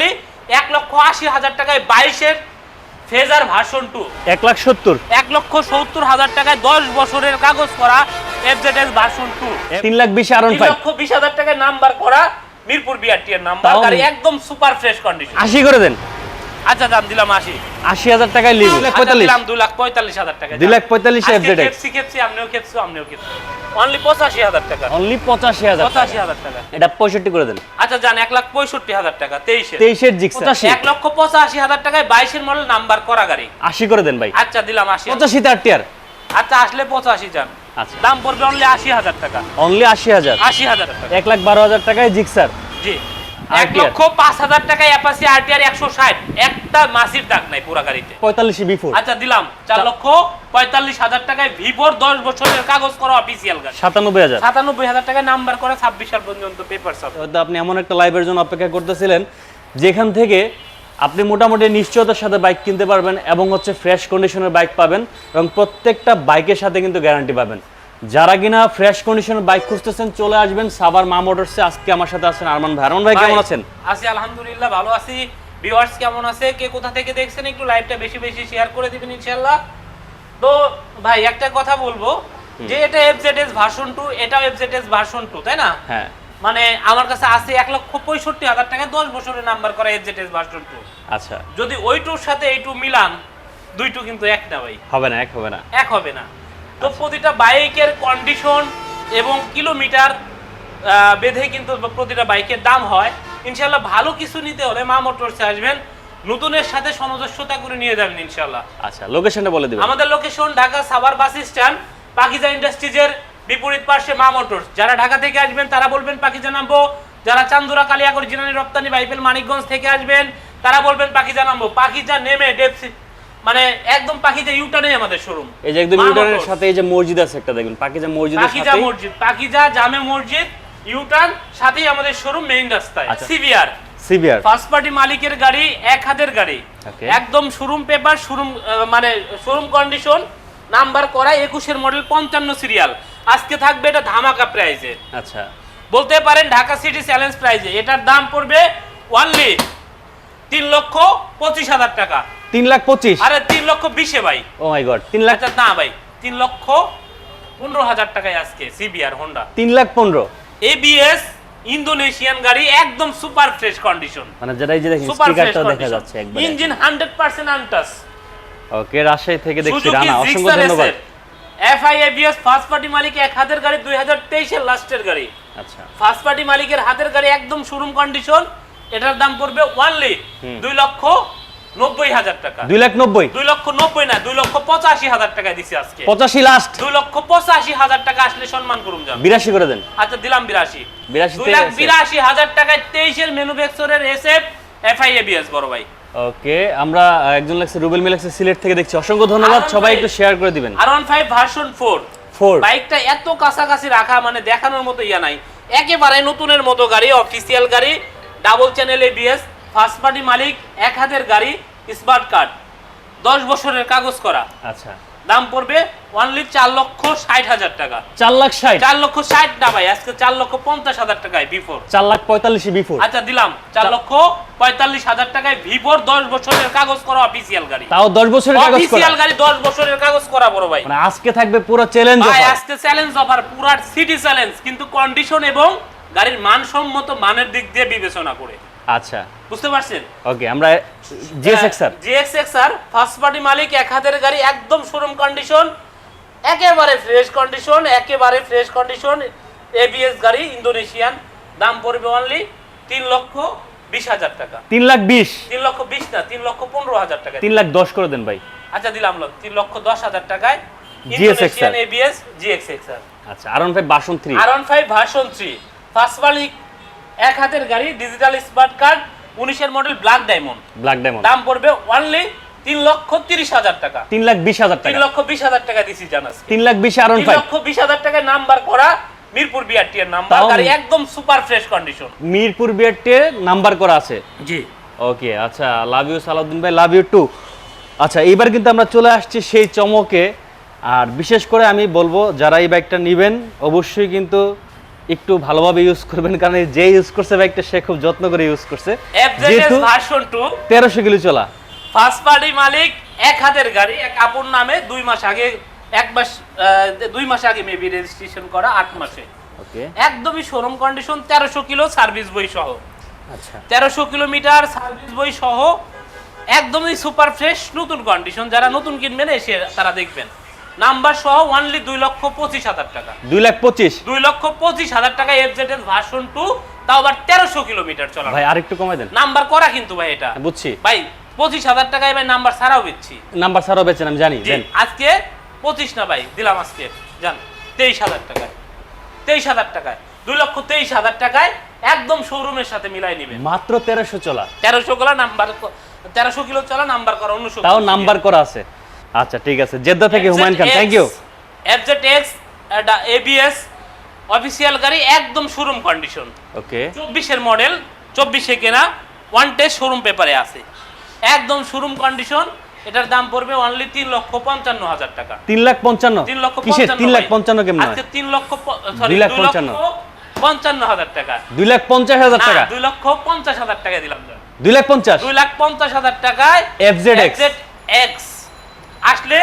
Only এক লক্ষ আশি হাজার টাকায় বাইশের ফেজার ভার্সন টু এক লাখ সত্তর। এক লক্ষ সত্তর হাজার টাকায় দশ বছরের কাগজ করা এফজেডএস ভার্সন টু তিন লাখ বিশ আর লক্ষ বিশ হাজার টাকায় নাম্বার করা মিরপুর বিআরটি এর নাম্বার গাড়ি একদম সুপার ফ্রেশ কন্ডিশন আশি করে দেন। আচ্ছা দাম দিলাম আশি। আশি হাজার টাকায় আচ্ছা, দিলাম দুই লাখ পঁয়তাল্লিশ হাজার টাকা দুই লাখ পঁয়তাল্লিশ খেপসি খেপসি আপনিও খেপসি আপনিও খেপসি অনলি পঁচাশি হাজার টাকা। অনলি পঁচাশি হাজার পঁচাশি হাজার টাকা। এটা পঁয়ষট্টি করে দেন। আচ্ছা যান এক লাখ পঁয়ষট্টি হাজার টাকা তেইশে তেইশের জিক্স এক লক্ষ পঁচাশি হাজার টাকায় বাইশের মডেল নাম্বার করা গাড়ি। আশি করে দেন ভাই। আচ্ছা দিলাম আশি টিয়ার আচ্ছা আসলে পঁচাশি যান আচ্ছা। দাম পড়বে অনলি আশি হাজার টাকা। অনলি আশি হাজার। আশি হাজার টাকা। এক লাখ বারো হাজার টাকায় জিক্সার জি। এক লক্ষ পাঁচ হাজার টাকায় অ্যাপাসি আরটিআর একশো ষাট। একটা মাসির দাগ নাই পুরা গাড়িতে। পঁয়তাল্লিশে বিফোর আচ্ছা দিলাম। চার লক্ষ পঁয়তাল্লিশ হাজার টাকায় ভিভোর দশ বছরের কাগজ করা অফিসিয়াল গাড়ি। সাতানব্বই হাজার। সাতানব্বই হাজার টাকায় নাম্বার করে ছাব্বিশ সাল পর্যন্ত পেপার সব। আপনি এমন একটা লাইভের জন্য অপেক্ষা করতেছিলেন যেখান থেকে আপনি মোটামুটি নিশ্চয়তার সাথে বাইক কিনতে পারবেন এবং হচ্ছে ফ্রেশ কন্ডিশনের বাইক পাবেন এবং প্রত্যেকটা বাইকের সাথে কিন্তু গ্যারান্টি পাবেন। যারা কিনা ফ্রেশ কন্ডিশনের বাইক খুঁজতেছেন চলে আসবেন সাবার মা মোটরসে। আজকে আমার সাথে আছেন আরমান ভাই। আরমান ভাই কেমন আছেন? আছি আলহামদুলিল্লাহ ভালো আছি। ভিউয়ার্স কেমন আছে? কে কোথা থেকে দেখছেন? একটু লাইভটা বেশি বেশি শেয়ার করে দিবেন ইনশাআল্লাহ। তো ভাই একটা কথা বলব। যে এটা এফজেডএস ভার্সন টু এটাও এফজেডএস ভার্সন টু তাই না? হ্যাঁ। মানে আমার কাছে আছে এক লক্ষ পঁয়ষট্টি হাজার টাকা দশ বছরের নাম্বার করা এফজেডএস ভার্সন টু আচ্ছা। যদি ওই টুর সাথে এই টু মিলান দুই টু কিন্তু এক না ভাই। হবে না এক হবে না। এক হবে না। তো প্রতিটা বাইকের কন্ডিশন এবং কিলোমিটার বেঁধে কিন্তু প্রতিটা বাইকের দাম হয়। ইনশাল্লাহ ভালো কিছু নিতে হলে মা মোটরসে আসবেন। নতুনের সাথে সামঞ্জস্যতা করে নিয়ে যাবেন ইনশাল্লাহ আচ্ছা লোকেশনটা বলে দিবেন। আমাদের location Dhaka Savar bus stand Pakiza ইন্ডাস্ট্রিজের বিপরীত পাশে মা মোটরস। যারা ঢাকা থেকে আসবেন তারা বলবেন পাকিজা নামবো। যারা চান্দুরা কালিয়াগড় জিনানি রপ্তানি বাইপেল মানিকগঞ্জ থেকে আসবেন তারা বলবেন পাকিজা নামবো। পাকিজা নেমে ডেপসি মানে একদম পাকিজা ইউটার্নে আমাদের শোরুম এই যে একদম ইউটার্নের সাথে এই যে মসজিদ আছে একটা দেখবেন পাকিজা মসজিদের পাকিজা সাথে মসজিদ পাকিজা জামে মসজিদ ইউটার্ন সাথেই আমাদের শোরুম মেইন রাস্তায় আচ্ছা। সিভিআর ফার্স্ট পার্টি মালিকের গাড়ি এক হাতের গাড়ি। একদম শোরুম পেপার শোরুম মানে শোরুম কন্ডিশন নাম্বার করা একুশের মডেল পঞ্চান্ন সিরিয়াল আজকে থাকবে এটা ধামাকা প্রাইজে আচ্ছা। বলতে পারেন ঢাকা সিটি চ্যালেঞ্জ প্রাইজে এটার দাম পড়বে ওয়ানলি তিন লক্ষ পঁচিশ হাজার টাকা। তিন লাখ পঁচিশ। আরে তিন লক্ষ বিশে ভাই। ও মাই গড তিন লাখ আচ্ছা না ভাই তিন লক্ষ পনেরো হাজার টাকায় আজকে সিবিআর হোন্ডা তিন লাখ পনেরো। এবিএস ইন্দোনেশিয়ান গাড়ি একদম সুপার ফ্রেশ কন্ডিশন মানে যেটা এই যে দেখেন সুপার ফ্রেশ দেখা যাচ্ছে একবার। Engine hundred percent untouched okay Rajshahi থেকে দেখছি রানা অসংখ্য ধন্যবাদ। SF FI ABS first party মালিক এক হাতের গাড়ি দুই হাজার তেইশের লাস্টের গাড়ি। আচ্ছা। ফার্স্ট পার্টি মালিকের হাতের গাড়ি একদম শোরুম কন্ডিশন এটার দাম পড়বে ওয়ানলি দুই লক্ষ নব্বই হাজার টাকা। দুই লাখ নব্বই? দুই লক্ষ নব্বই না দুই লক্ষ পঁচাশি হাজার টাকা দিছি আজকে। পঁচাশি লাস্ট দুই লক্ষ পঁচাশি হাজার টাকা আসলে সম্মান করুন যান বিরাশি করে দেন। আচ্ছা দিলাম বিরাশি। 82 দুই লাখ SF বিরাশি হাজার টাকায় তেইশের ম্যানুফ্যাকচারের এস এফ বড় ভাই। ওকে আমরা একজন লাগছে রুবেল সিলেট থেকে দেখছি। অসংখ্য ধন্যবাদ সবাই একটু শেয়ার করে দিবেন। R one five version four four বাইকটা এত কাছাকাছি রাখা মানে দেখানোর মতো ইয়া নাই। একেবারে নতুনের মতো গাড়ি অফিসিয়াল গাড়ি double channel ABS first party মালিক এক হাতের গাড়ি স্মার্ট কার্ড দশ বছরের কাগজ করা। আচ্ছা। দাম পড়বে ওয়ানলি চার লক্ষ ষাট হাজার টাকা। চার লাখ ষাট? চার লক্ষ ষাট না ভাই আজকে চার লক্ষ পঞ্চাশ হাজার টাকায় বিফোর চার লাখ পঁয়তাল্লিশে বিফোর আচ্ছা দিলাম। চার লক্ষ পঁয়তাল্লিশ হাজার টাকায় ভিভোর দশ বছরের কাগজ করা অফিসিয়াল গাড়ি। তাও দশ বছরের কাগজ অফিসিয়াল গাড়ি দশ বছরের কাগজ করা বড় ভাই। মানে আজকে থাকবে পুরো চ্যালেঞ্জ ভাই আজকে চ্যালেঞ্জ অফার পুরো সিটি চ্যালেঞ্জ কিন্তু কন্ডিশন এবং গাড়ির মানসম্মত মানের দিক দিয়ে বিবেচনা করে। আচ্ছা। বুঝতে পারছেন? ওকে আমরা জিএসএক্স স্যার। ফার্স্ট পার্টি মালিক এক হাতের গাড়ি একদম শোরুম কন্ডিশন একেবারে ফ্রেশ কন্ডিশন একেবারে ফ্রেশ কন্ডিশন এবিএস গাড়ি ইন্দোনেশিয়ান দাম পড়বে অনলি তিন লক্ষ বিশ হাজার টাকা। তিন লাখ বিশ। তিন লক্ষ বিশ না তিন লক্ষ পনেরো হাজার টাকা। তিন লাখ দশ করে দেন ভাই। আচ্ছা দিলাম লোক তিন লক্ষ দশ হাজার টাকায় ইন্দোনেশিয়ান। এবিএস জিএক্সএক্স আর আচ্ছা R one five version three R one five version three first মালিক এক হাতের গাড়ি ডিজিটাল স্মার্ট কার্ড উনিশের model black diamond black diamond দাম পড়বে অনলি তিন লক্ষ তিরিশ হাজার টাকা। তিন লাখ বিশ হাজার তিন লক্ষ বিশ হাজার টাকা দিছি জানাস তিন লাখ বিশ আর তিন লক্ষ বিশ হাজার টাকায় নাম্বার করা মিরপুর বিআরটি এর নাম্বার গাড়ি একদম সুপার ফ্রেশ কন্ডিশন মিরপুর বিয়ারটে নাম্বার করা আছে। জি। ওকে আচ্ছা লাভ ইউ সালাউদ্দিন ভাই লাভ ইউ টু আচ্ছা এইবার কিন্তু আমরা চলে আসছি সেই চমকে। আর বিশেষ করে আমি বলব যারা এই বাইকটা নেবেন অবশ্যই কিন্তু একটু ভালোভাবে ইউজ করবেন কারণ যে ইউজ করছে বাইকটা সে খুব যত্ন করে ইউজ করছে। ভার্সন 2 তেরোশো কিলো চলা। ফার্স্ট পার্টি মালিক এক হাতের গাড়ি এক আপন নামে দুই মাস আগে এক মাস দুই মাস আগে মেবি রেজিস্ট্রেশন করা আট মাসে। ওকে একদমই শোরুম কন্ডিশন তেরোশো কিলো সার্ভিস বই সহ। আচ্ছা। তেরোশো কিলোমিটার সার্ভিস বই সহ একদমই সুপার ফ্রেশ নতুন কন্ডিশন যারা নতুন কিনবেন এসে তারা দেখবেন। নাম্বার সহ অনলি দুই লক্ষ পঁচিশ হাজার টাকা। দুই লাখ পঁচিশ? দুই লক্ষ পঁচিশ হাজার টাকা এফজেড এস ভার্সন টু তাও আবার তেরোশো কিলোমিটার চলা ভাই আরেকটু কমাই দেন। নাম্বার করা কিন্তু ভাই এটা। বুঝছি। ভাই পঁচিশ হাজার টাকায় ভাই নাম্বার ছাড়াও দিচ্ছি। নাম্বার ছাড়াও বেচেন আমি জানি আজকে পঁচিশ না ভাই দিলাম আজকে জান তেইশ হাজার টাকায়। তেইশ হাজার টাকায় দুই লক্ষ তেইশ হাজার টাকায় একদম শোরুমের সাথে মিলাই নিবেন। মাত্র তেরোশো চলা। তেরোশো কিলো নাম্বার তেরোশো কিলো চলা নাম্বার করা অন্য তাও নাম্বার করা আছে। আচ্ছা ঠিক আছে। জেদ্দা থেকে Humayun Khan thank you FZ X ABS official গাড়ি একদম শোরুম কন্ডিশন ওকে চব্বিশের মডেল চব্বিশে কেনা ওয়ান টেস্ট শোরুম পেপারে আছে। একদম শোরুম কন্ডিশন এটার দাম পড়বে অনলি তিন লক্ষ পঞ্চান্ন হাজার টাকা। তিন লাখ পঞ্চান্ন? তিন লক্ষ তিন লাখ। পঞ্চান্ন কেমন আজকে তিন লক্ষ দুই লাখ লক্ষ পঞ্চান্ন। পঞ্চান্ন হাজার টাকা। দুই লাখ পঞ্চাশ হাজার টাকা? দুই লক্ষ পঞ্চাশ হাজার টাকা দিলাম। যান। দুই লাখ পঞ্চাশ? দুই লাখ পঞ্চাশ হাজার টাকায় FZX এক্স আসলে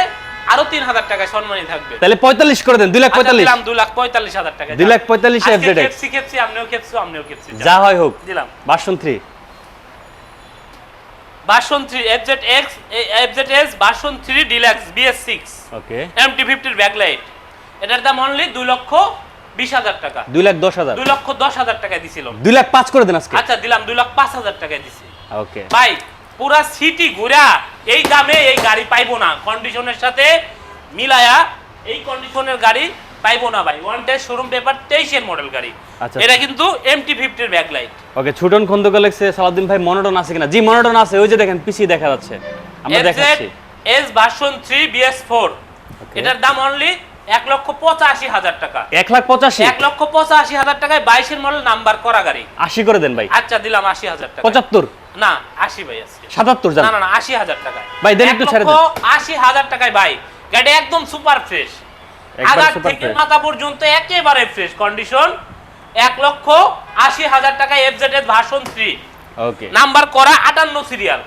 আরও তিন হাজার টাকায় সম্মানী থাকবে। তাহলে পঁয়তাল্লিশ করে দেন দুই লাখ আচ্ছা, পঁয়তাল্লিশ। দিলাম দুই লাখ পঁয়তাল্লিশ হাজার টাকা দুই লাখ পঁয়তাল্লিশ FZX খেপসি খেপসি আপনিও খেপসি আপনিও খেপসি যা হয় হোক। দিলাম। Version three. Version three FZ X FZ S version three deluxe BS six okay MT ফিফটির backlight. এটার দাম অনলি দুই লক্ষ বিশ হাজার টাকা। দুই লাখ দশ হাজার। দুই লক্ষ দশ হাজার টাকায় দিছিল দুই লাখ পাঁচ করে দেন আজকে। আচ্ছা দিলাম দুই লাখ পাঁচ হাজার টাকায় দিছি। ওকে ভাই পুরা সিটি ঘুরা এই দামে এই গাড়ি পাইবো না। কন্ডিশনের সাথে মিলায়া এই কন্ডিশনের গাড়ি পাইবো না ভাই। ওয়ান টেস্ট শোরুম পেপার তেইশের মডেল গাড়ি। আচ্ছা। এটা কিন্তু এমটি ফিফটির ব্যাকলাইট ওকে ছুটন খন্দকার লেগছে সালাউদ্দিন ভাই মনোটন আছে কিনা? জি মনোটন আছে। ওই যে দেখেন পিসি দেখা যাচ্ছে। আমরা দেখাচ্ছি। S version three BS four এটার দাম অনলি এক লক্ষ পঁচাশি হাজার টাকা। এক লাখ পঁচাশি? এক লক্ষ পঁচাশি হাজার টাকায় বাইশের মডেল নাম্বার করা গাড়ি। আশি করে দেন ভাই। আচ্ছা দিলাম আশি হাজার টাকা। পঁচাত্তর? না আশি ভাই সাতাত্তর না না না আশি হাজার টাকায় ভাই, দেন একটু ছেড়ে লক্ষ আশি হাজার টাকায় ভাই গাড়ি একদম সুপার ফ্রেশ আগার থেকে মাথা পর্যন্ত একেবারে ফ্রেশ কন্ডিশন এক লক্ষ আশি হাজার টাকায় এফজেড এর ভার্সন থ্রি ওকে নাম্বার করা আটান্ন সিরিয়াল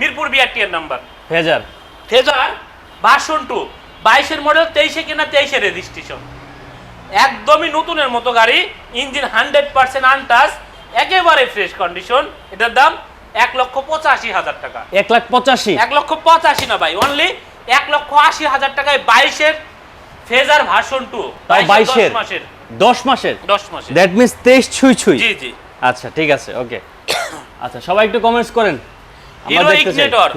মিরপুর বিআরটি এর number Fazer. Fazer version two বাইশের মডেল তেইশে কিনা তেইশে রেজিস্ট্রেশন একদমই নতুনের মতো গাড়ি ইঞ্জিন হান্ড্রেড পার্সেন্ট আনটাস একেবারে ফ্রেশ কন্ডিশন এটার দাম এক লক্ষ পঁচাশি হাজার টাকা। এক লাখ পঁচাশি। এক লক্ষ পঁচাশি না ভাই অনলি এক লক্ষ আশি হাজার টাকায় বাইশের ফেজার ভার্সন টু বাইশের মাসের। দশ মাসের? দশ মাসের। দ্যাট মিনস তেইশ ছুঁই ছুঁই। জি জি। আচ্ছা ঠিক আছে ওকে আচ্ছা সবাই একটু কমেন্টস করেন। হিরো। ইগনিটর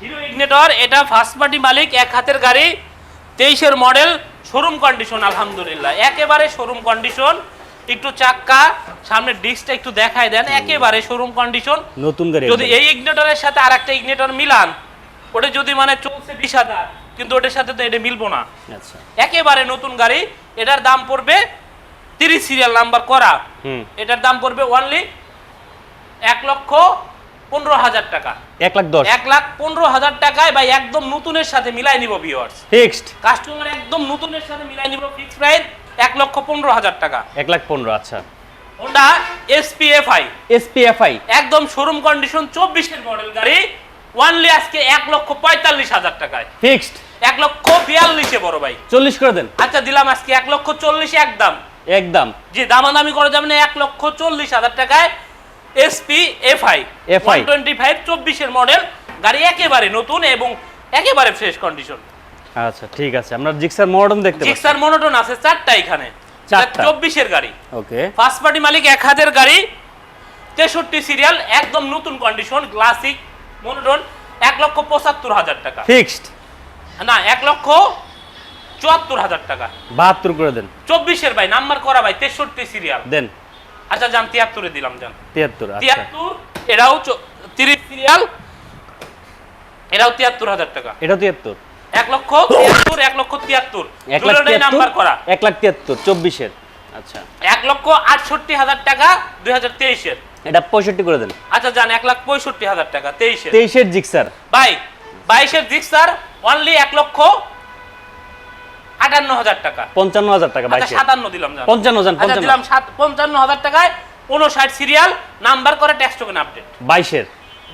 হিরো ইগনিটর এটা ফার্স্ট পার্টি মালিক এক হাতের গাড়ি তেইশের মডেল শোরুম কন্ডিশন আলহামদুলিল্লাহ। একেবারে শোরুম কন্ডিশন একটু চাক্কা সামনের ডিস্কটা একটু দেখায় দেন একেবারে শোরুম কন্ডিশন নতুন গাড়ি যদি এই ইগনিটরের সাথে আর একটা ইগনিটর মিলান ওটা যদি মানে চলছে বিশ হাজার কিন্তু ওটার সাথে তো এটা মিলবো না। আচ্ছা। একেবারে নতুন গাড়ি এটার দাম পড়বে তিরিশ সিরিয়াল নাম্বার করা। হুম। এটার দাম পড়বে অনলি এক লক্ষ পনেরো হাজার টাকা। এক লাখ দশ। এক লাখ পনেরো হাজার টাকায় ভাই একদম নতুনের সাথে মিলাই নিব ভিউয়ার্স ফিক্সড কাস্টমার একদম নতুনের সাথে মিলাই নিব ফিক্স প্রাইস এক লক্ষ পনেরো হাজার টাকা। এক লাখ পনেরো আচ্ছা। হোন্ডা এসপিএফআই এসপিএফআই একদম শোরুম কন্ডিশন চব্বিশের মডেল গাড়ি ওয়ানলি আজকে এক লক্ষ পঁয়তাল্লিশ হাজার টাকায়। ফিক্সড এক লক্ষ বিয়াল্লিশে বড় ভাই। চল্লিশ করে দেন। আচ্ছা দিলাম আজকে এক লক্ষ চল্লিশ একদম। একদম। জি দামাদামি করা যাবে না এক লক্ষ চল্লিশ হাজার টাকায়। SP FI FI twenty five চব্বিশের মডেল গাড়ি একেবারে নতুন এবং একেবারে ফ্রেশ কন্ডিশন আচ্ছা ঠিক আছে। আমরা জিক্সার মডার্ন দেখতে জিক্সার মনোটন আছে চারটা এখানে। চব্বিশের গাড়ি। ওকে। ফার্স্ট পার্টি মালিক এক হাতের গাড়ি। তেষট্টি সিরিয়াল একদম নতুন কন্ডিশন ক্লাসিক মনোটন এক লক্ষ পঁচাত্তর হাজার টাকা। ফিক্সড না এক লক্ষ চুয়াত্তর হাজার টাকা। বাহাত্তর করে দেন। চব্বিশের ভাই নাম্বার করা ভাই তেষট্টি সিরিয়াল দেন। আচ্ছা যান তিয়াত্তরে দিলাম যান তিয়াত্তর আচ্ছা। তিয়াত্তর এটাও চ- তিরিশ সিরিয়াল এটাও তিয়াত্তর হাজার টাকা। এটা তিয়াত্তর। এক লক্ষ তিয়াত্তর এক লক্ষ তিয়াত্তর। নাম্বার করা। এক লাখ তিয়াত্তর চব্বিশের। আচ্ছা। এক লক্ষ আটষট্টি হাজার টাকা দুই হাজার তেইশের। এটা পঁয়ষট্টি করে দেন। আচ্ছা যান এক লাখ পঁয়ষট্টি হাজার টাকা তেইশের। তেইশের জিক্সার। ভাই বাইশের জিক্সার অনলি এক লক্ষ আটান্ন হাজার টাকা। পঞ্চান্ন হাজার টাকা আচ্ছা সাতান্ন দিলাম পঞ্চান্ন যান আচ্ছা দিলাম পঞ্চান্ন হাজার টাকায় উনষাট সিরিয়াল নাম্বার করে ট্যাক্স টোকেন আপডেট বাইশের।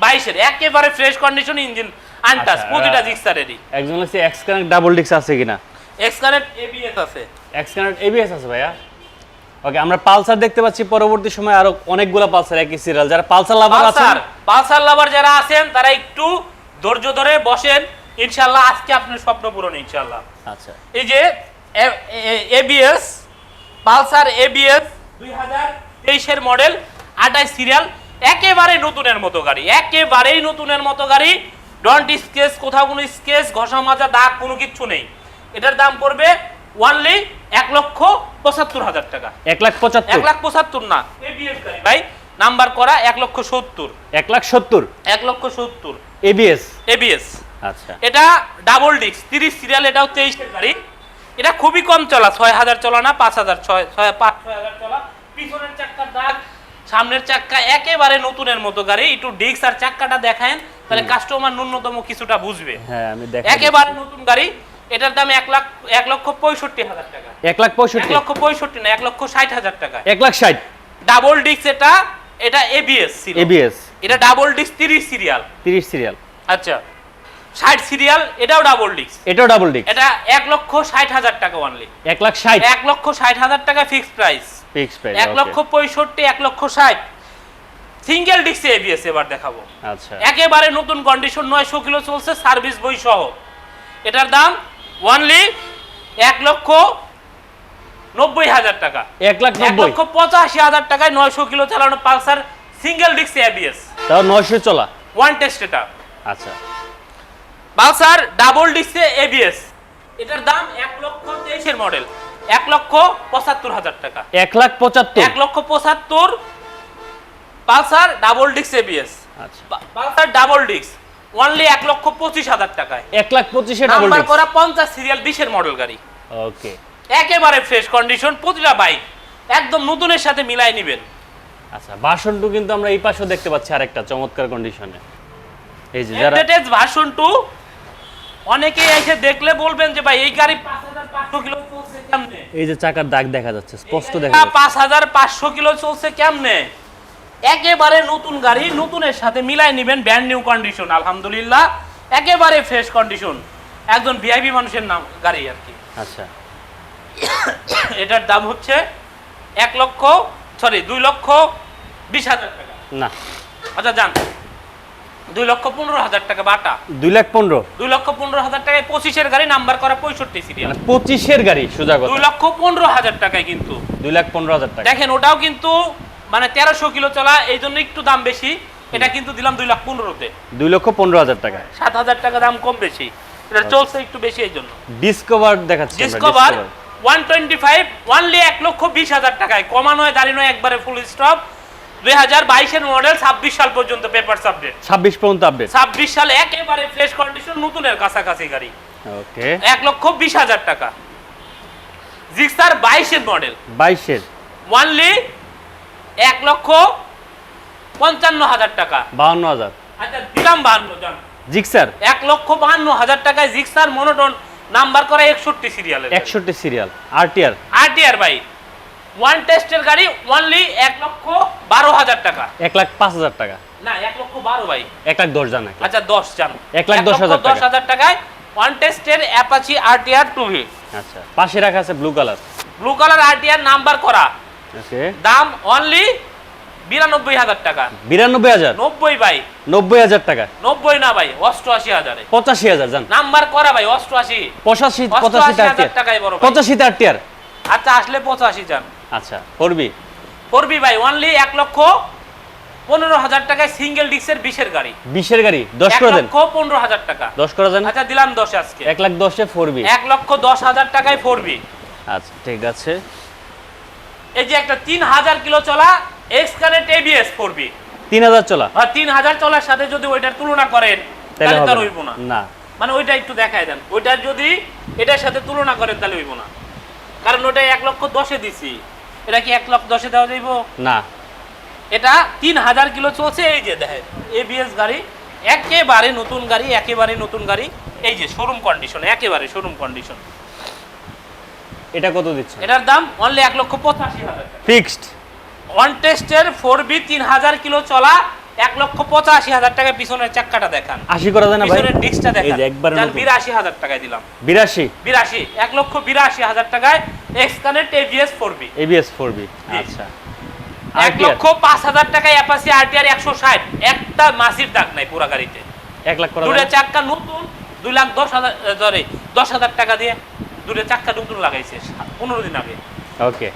বাইশের একেবারে ফ্রেশ কন্ডিশন ইঞ্জিন আনটাস আচ্ছা, প্রতিটা জিক্সারেরই একজন হচ্ছে এক্স কানেক্ট ডাবল ডিক্স আছে কিনা? এক্স কানেক্ট এবিএস আছে। এক্স কানেক্ট এবিএস আছে ভাইয়া। ওকে আমরা পালসার দেখতে পাচ্ছি পরবর্তী সময় আরও অনেকগুলো পালসার একই সিরিয়াল যারা পালসার লাভার আছেন পালসার লাভার যারা আছেন তারা একটু ধৈর্য ধরে বসেন। ইনশাল্লাহ আজকে আপনার স্বপ্ন পূরণ ইনশাল্লাহ আচ্ছা। এই যে এবিএস পালসার এবিএস দুই হাজার তেইশের মডেল আটাই সিরিয়াল একেবারে নতুনের মতো গাড়ি একেবারেই নতুনের মতো গাড়ি। ডন্ট স্কেচ কোথাও কোনো স্কেচ ঘষা মাজা দাগ কোনো কিচ্ছু নেই। এটার দাম পড়বে ওয়ানলি এক লক্ষ পঁচাত্তর হাজার টাকা। এক লাখ পঁচাত্তর। এক লাখ পঁচাত্তর না এবিএস গাড়ি ভাই নাম্বার করা এক লক্ষ সত্তর। এক লাখ সত্তর। এক লক্ষ সত্তর। এবিএস এবিএস আচ্ছা। এটা ডাবল ডিস্ক তিরিশ সিরিয়াল এটাও তেইশের গাড়ি। এটা খুবই কম চলা ছয় হাজার চলা না পাঁচ হাজার ছয় ছয় পাঁচ ছয় হাজার চলা। পিছনের চাক্কার দাগ সামনের চাক্কা একেবারে নতুনের মতো গাড়ি। একটু ডিস্ক আর চাক্কাটা দেখায়েন তাহলে কাস্টমার ন্যূনতম কিছুটা বুঝবে। হ্যাঁ আমি একেবারে নতুন গাড়ি এটার দাম এক লাখ এক লক্ষ পঁয়ষট্টি হাজার টাকা। এক লাখ পঁয়ষট্টি? লক্ষ পঁয়ষট্টি না এক লক্ষ ষাট হাজার টাকা। এক লাখ ষাট? ডাবল ডিস্ক এটা এটা এবিএস এবিএস এটা ডাবল ডিস্ক তিরিশ সিরিয়াল তিরিশ সিরিয়াল আচ্ছা। ষাট সিরিয়াল এটাও ডাবল ডিস্ক এটাও ডাবল ডিক্স এটা এক লক্ষ ষাট হাজার টাকা অনলি এক লাখ ষাট। এক লক্ষ ষাট হাজার টাকা ফিক্সড প্রাইস ফিক্স প্রাইস এক লক্ষ পঁয়ষট্টি এক লক্ষ ষাট। সিঙ্গেল ডিস্কে এবিএস এবার দেখাবো। আচ্ছা। একেবারে নতুন কন্ডিশন নয়শো কিলো চলছে সার্ভিস বই সহ। এটার দাম ওয়ানলি এক লক্ষ নব্বই হাজার টাকা। এক লাখ এক লক্ষ পঁচাশি হাজার টাকায় নয়শো কিলো চালানো পালসার সিঙ্গেল ডিস্ক এবিএস তাও নয়শো চলা। ওয়ান টেস্ট এটা। আচ্ছা। পালসার ডাবল ডিস্কে এবিএস এটার দাম এক লক্ষ তেইশের মডেল। এক লক্ষ পঁচাত্তর হাজার টাকা। এক লাখ পঁচাত্তর। এক লক্ষ পঁচাত্তর পালসার ডাবল ডিস্ক এবিএস আচ্ছা। পালসার ডাবল ডিস্ক অনলি এক লক্ষ পঁচিশ হাজার টাকায়। এক লাখ পঁচিশে ডাবল নাম্বার করা পঞ্চাশ সিরিয়াল বিশের মডেল গাড়ি। ওকে একেবারে ফ্রেশ কন্ডিশন প্রতিটা বাইক একদম নতুনের সাথে মিলাই নেবেন। আচ্ছা বাসনটু কিন্তু আমরা এই পাশেও দেখতে পাচ্ছি আরেকটা চমৎকার কন্ডিশনে এই যে যারা ভার্সন টু অনেকে এসে দেখলে বলবেন যে ভাই এই গাড়ি কিলো এই যে চাকার দাগ দেখা যাচ্ছে স্পষ্ট দেখা পাঁচ হাজার পাঁচশো কিলো চলছে কেমনে? একেবারে নতুন গাড়ি নতুনের সাথে মিলাই নেবেন ব্র্যান্ড নিউ কন্ডিশন আলহামদুলিল্লাহ। একেবারে ফ্রেশ কন্ডিশন একজন ভিআইপি মানুষের নাম গাড়ি আর কি। আচ্ছা। এটার দাম হচ্ছে এক লক্ষ সরি দুই লক্ষ বিশ হাজার টাকা। না। আচ্ছা যান। দুই লক্ষ পনেরো হাজার টাকা বাটা। দুই লাখ পনেরো। দুই লক্ষ পনেরো হাজার টাকায় পঁচিশের গাড়ি নাম্বার করা পঁয়ষট্টি সিরিয়াল পঁচিশের গাড়ি সোজা দুই লক্ষ পনেরো হাজার টাকায় কিন্তু। দুই লাখ পনেরো হাজার টাকা। দেখেন ওটাও কিন্তু মানে তেরোশো কিলো চলা এই জন্য একটু দাম বেশি। এটা কিন্তু দিলাম দুই লাখ পনেরোতে। দুই লক্ষ পনেরো হাজার টাকা। সাত হাজার টাকা দাম কম বেশি। এটা চলছে একটু বেশি এই জন্য। ডিসকভার দেখাচ্ছি Discover one twenty five only এক লক্ষ বিশ হাজার টাকায়। কমানো হয় দাঁড়িয়ে নয় একবারে ফুল স্টপ দুই হাজার বাইশের মডেল ছাব্বিশ সাল পর্যন্ত পেপার আপডেট ছাব্বিশ পর্যন্ত আপডেট ছাব্বিশ সালে একেবারে ফ্রেশ কন্ডিশন নতুনের কাছাকাছি গাড়ি। ওকে এক লক্ষ বিশ হাজার টাকা। জিক্সার বাইশের মডেল বাইশের। ওয়ানলি এক লক্ষ পঞ্চান্ন হাজার টাকা। বাহান্ন হাজার। আচ্ছা দিলাম বাহান্ন জন। জিক্সার এক লক্ষ বাহান্ন হাজার টাকায় জিক্সার মনোটন নাম্বার করা একষট্টি সিরিয়ালের একষট্টি সিরিয়াল আরটিআর আরটিআর ভাই। ওয়ান টেস্টের গাড়ি ওয়ানলি এক লক্ষ বারো হাজার টাকা। এক লাখ পাঁচ হাজার টাকা। না এক লক্ষ বারো ভাই। এক লাখ দশ জানা আচ্ছা দশ জান। এক লাখ দশ হাজার দশ হাজার টাকায় ওয়ান টেস্টের অ্যাপাচি আরটিআর টু ভি আচ্ছা পাশে রাখা আছে blue colour blue colour RTR number করা। ওকে। দাম অনলি বিরানব্বই হাজার টাকা। বিরানব্বই হাজার? নব্বই ভাই। নব্বই হাজার টাকা। নব্বই না ভাই অষ্টআশি হাজারে। পঁচাশি হাজার জান। নাম্বার করা ভাই অষ্টআশি। পঁচাশি পঁচাশিতে হাজার টাকায় বড় ভাই। পঁচাশিতে আরটিআর আচ্ছা আসলে পঁচাশি যান আচ্ছা করবি করবি ভাই অনলি এক লক্ষ পনেরো হাজার টাকায় সিঙ্গেল ডিস্কের বিশের গাড়ি। বিশের গাড়ি দশ করে দেন। পনেরো হাজার টাকা। দশ করে দেন। আচ্ছা দিলাম দশ আজকে। এক লাখ দশে ফোরবি এক লক্ষ দশ হাজার টাকায় ফোরবি আচ্ছা ঠিক আছে। এই যে একটা তিন হাজার কিলো চলা এক্স কানেক্ট এবিএস ফোরবি তিন হাজার চলা। আর তিন হাজার চলার সাথে যদি ওইটার তুলনা করেন তাহলে তার হইব না। না। না। মানে ওইটা একটু দেখায় দেন। ওইটার যদি এটার সাথে তুলনা করেন তাহলে হইব না। কারণ ওটা এক লক্ষ দশে দিছি। এটা কি এক লক্ষ দশে দেওয়া যাইব? না। এটা তিন হাজার কিলো চলছে এই যে দেখেন এবিএস গাড়ি একেবারে নতুন গাড়ি একেবারে নতুন গাড়ি। এই যে শোরুম কন্ডিশন একেবারে শোরুম কন্ডিশন এটা কত দিচ্ছে? এটার দাম অনলি এক লক্ষ পঁচাশি হাজার ফিক্সড ওয়ান টেস্টের ফোর বি তিন হাজার কিলো চলা এক লক্ষ পঁচাশি হাজার টাকা পিছনের চাক্কাটা দেখান। আশি করা যায় না ভাই? পিছনের ডিস্কটা দেখান। একবারে। বিরাশি হাজার টাকায় দিলাম। বিরাশি? বিরাশি এক লক্ষ বিরাশি হাজার টাকায় X connect ABS four B ABS four B আচ্ছা। এক লক্ষ পাঁচ হাজার টাকায় অ্যাপাসি আরটিআর একশো ষাট। একটা মাসির দাগ নাই পুরা গাড়িতে। এক লাখ করা দুটো চাক্কা নতুন দুই লাখ দশ হাজার ধরে দশ হাজার টাকা দিয়ে দুটো চাক্কা নতুন লাগাইছে পনেরো দিন আগে। ওকে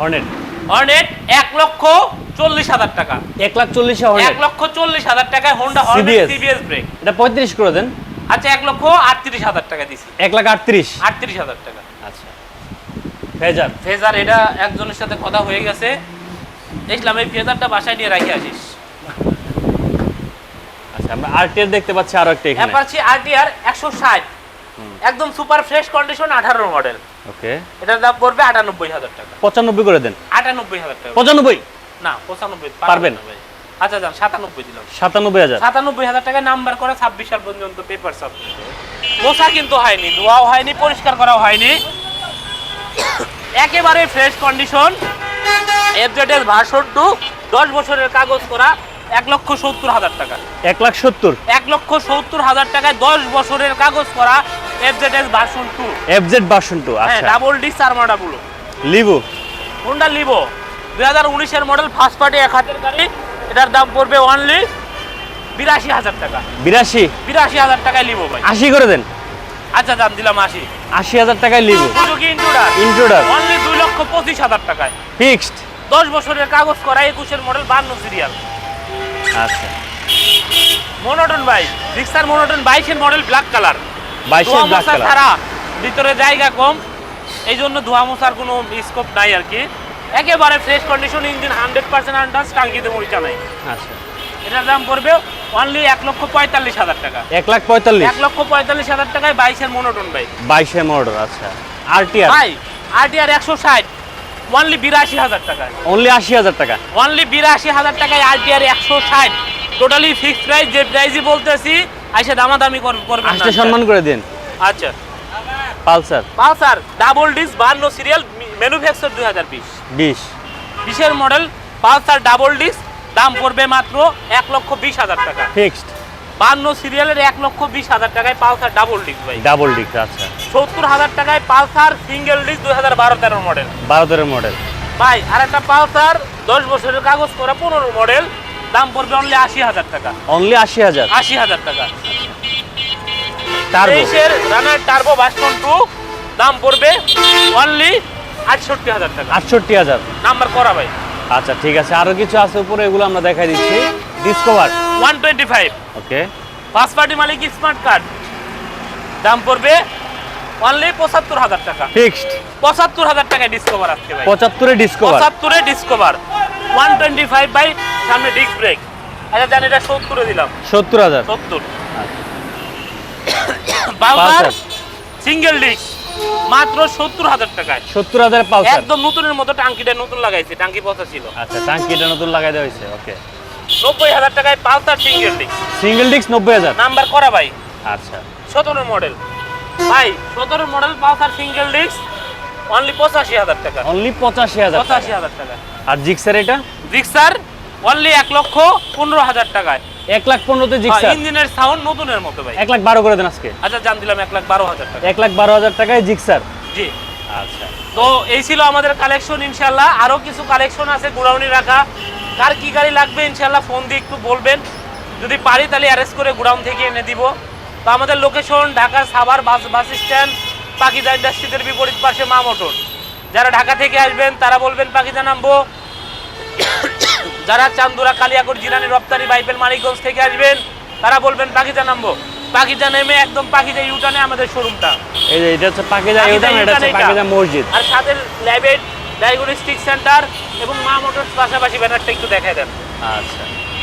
হর্নেট হর্নেট এক লক্ষ চল্লিশ হাজার টাকা। এক লাখ চল্লিশে এক লক্ষ চল্লিশ হাজার টাকায় হোন্ডা হর্নেট সিবিএস ব্রেক এটা পঁয়ত্রিশ করে দেন। আচ্ছা এক লক্ষ আটত্রিশ হাজার টাকা দিছি। এক লাখ আটত্রিশ। আটত্রিশ হাজার টাকা। আচ্ছা। ফেজার। ফেজার এটা একজনের সাথে কথা হয়ে গেছে। দেখলাম এই ফেজারটা বাসায় নিয়ে রাখি আসিস। আচ্ছা আমরা আরটিআর দেখতে পাচ্ছি আরও একটা এখানে। আরটিআর একশো ষাট। একদম সুপার ফ্রেশ কন্ডিশন আঠারো মডেল ওকে। এটার দাম পড়বে আটানব্বই হাজার টাকা। পঁচানব্বই করে দেন। আটানব্বই হাজার টাকা। পঁচানব্বই? না পঁচানব্বই পারবেন? আচ্ছা যান সাতানব্বই দিলাম। সাতানব্বই হাজার। সাতানব্বই হাজার টাকা নাম্বার করে ছাব্বিশ সাল পর্যন্ত পেপার সব মোছা কিন্তু হয়নি ধোয়াও হয়নি পরিষ্কার করাও হয়নি। একেবারে fresh condition FZS version two দশ বছরের কাগজ করা এক লক্ষ সত্তর হাজার টাকা। এক লাখ সত্তর। এক লক্ষ সত্তর হাজার টাকায় দশ বছরের কাগজ করা FZS version two FZ version two হ্যাঁ আচ্ছা। Double disc armour double Livo Honda Livo দুই হাজার উনিশের মডেল ফার্স্ট পার্টি এক হাতের গাড়ি। এটার দাম পড়বে অনলি বিরাশি হাজার টাকা। বিরাশি? বিরাশি হাজার টাকায় লিভো ভাই। আশি করে দেন। আচ্ছা দাম দিলাম আশি। আশি হাজার টাকায় লিভো সুযোগী ইন্ট্রোডার ইন্ট্রোডার অনলি দুই লক্ষ পঁচিশ হাজার টাকায়। ফিক্সড দশ বছরের কাগজ করা একুশের মডেল বান্ন সিরিয়াল আচ্ছা। মনোটন বাইক রিক্সার মনোটন বাইশের model black colour black colour ছাড়া ভিতরে জায়গা কম। এই জন্য ধোয়া মোছার কোনো স্কোপ নাই আর কি। একেবারে fresh condition engine hundred percent untouched টাঙ্কিতে মরিচা নাই। আচ্ছা। এটার দাম পড়বে অনলি এক লক্ষ পঁয়তাল্লিশ হাজার টাকা। এক লাখ পঁয়তাল্লিশ? এক লক্ষ পঁয়তাল্লিশ হাজার টাকায় বাইশের মনোটন বাইক বাইশের মডেল আচ্ছা। আরটিআর ভাই আরটিআর একশো ষাট অনলি বিরাশি হাজার টাকায়। অনলি আশি হাজার টাকা? অনলি বিরাশি হাজার টাকায় আরটিআর একশো ষাট। টোটালি ফিক্সড প্রাইস যে প্রাইসই বলতেছি আইসে দামাদামি কর- করবেন আসতে সম্মান করে দিন। আচ্ছা। পালসার। পালসার ডাবল ডিস বান্ন সিরিয়াল ম্যানুফ্যাকচার দুই হাজার বিশ। বিশ। বিশের মডেল পালসার ডাবল ডিস দাম পড়বে মাত্র এক লক্ষ বিশ হাজার টাকা। ফিক্সড। বান্ন সিরিয়ালের এক লক্ষ বিশ হাজার টাকায় পালসার ডাবল ডিস ভাই। ডাবল ডিক আচ্ছা। সত্তর হাজার টাকায় পালসার সিঙ্গেল ডিস দুই হাজার বারো মডেল। বারো তেরো মডেল। ভাই আর একটা পালসার দশ বছরের কাগজ করা পনেরো মডেল। দাম পড়বে অনলি আশি হাজার টাকা। অনলি আশি হাজার? আশি হাজার টাকা। তেইশের রানার টার্বো ভার্সন টু দাম পড়বে অনলি আটষট্টি হাজার টাকা। আটষট্টি হাজার। নাম্বার করা ভাই। আচ্ছা ঠিক আছে। আরও কিছু আছে উপরে এগুলো আমরা দেখাই দিচ্ছি। Discover one twenty five okay first party মালিক স্মার্ট কার্ড দাম পড়বে অনলি পঁচাত্তর হাজার টাকা। ফিক্সড পঁচাত্তর হাজার টাকায় ডিসকভার আসছে ভাই। পঁচাত্তরে ডিসকভার পঁচাত্তরে ডিসকভার ওয়ান টোয়েন্টি ফাইভ বাই সামনে ডিস্ক ব্রেক আচ্ছা জানি এটা সত্তরে দিলাম। সত্তর হাজার। সত্তর। বাউকার সিঙ্গেল ডিস্ক মাত্র সত্তর হাজার টাকায়। সত্তর হাজার পালসার। একদম নতুনের মতো টাঙ্কিটা নতুন লাগাইছে টাঙ্কি পচা ছিল। আচ্ছা টাঙ্কিটা নতুন লাগাই দেওয়া হয়েছে ওকে। নব্বই হাজার টাকায় Pulsar single disc single disc নব্বই হাজার। নাম্বার করা ভাই। আচ্ছা। সতেরো মডেল ভাই সতেরো model Pulsar single disc only পঁচাশি হাজার টাকা। অনলি পঁচাশি হাজার পঁচাশি হাজার টাকা। আর জিক্সার এটা? রিক্সার অনলি এক লক্ষ পনেরো হাজার টাকায়। এক লাখ পনেরোতে জিক্সার? ইঞ্জিনের সাউন্ড নতুনের মতো ভাই। এক লাখ বারো করে দেন আজকে। আচ্ছা জান দিলাম এক লাখ বারো হাজার টাকা। এক লাখ বারো হাজার টাকায় জিক্সার। জি। আচ্ছা। তো এই ছিল আমাদের কালেকশন ইনশাল্লাহ আরও কিছু কালেকশন আছে গোডাউনে রাখা। কার কি গাড়ি লাগবে ইনশাল্লাহ ফোন দিয়ে একটু বলবেন। যদি পারি তাহলে অ্যারেস্ট করে গোডাউন থেকে এনে দিব। তো আমাদের লোকেশন ঢাকার Savar bus bus stand Pakiza ইন্ডাস্ট্রিদের বিপরীত পাশে মা মোটর। যারা ঢাকা থেকে আসবেন তারা বলবেন পাকিজা নামবো যারা চান্দুরা কালিয়াকড় জিরানি রপ্তানি বাইপেল মানিকগঞ্জ থেকে আসবেন তারা বলবেন পাকিজা নামবো পাকিজা নেমে একদম পাকিজা ইউটানে আমাদের শোরুমটা। এই যে এটা হচ্ছে পাকেজা পাকিজা ইউটার্ন এটা হচ্ছে ইউটার্ন মসজিদ। আর সাথে ল্যাবেট ডায়াগনস্টিক সেন্টার এবং মা মোটরস পাশাপাশি ব্যানারটা একটু দেখায় দেন। আচ্ছা।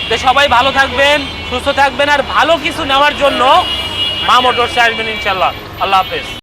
তো সবাই ভালো থাকবেন সুস্থ থাকবেন আর ভালো কিছু নেওয়ার জন্য মা মোটরসে আসবেন ইনশাল্লাহ আল্লাহ হাফেজ।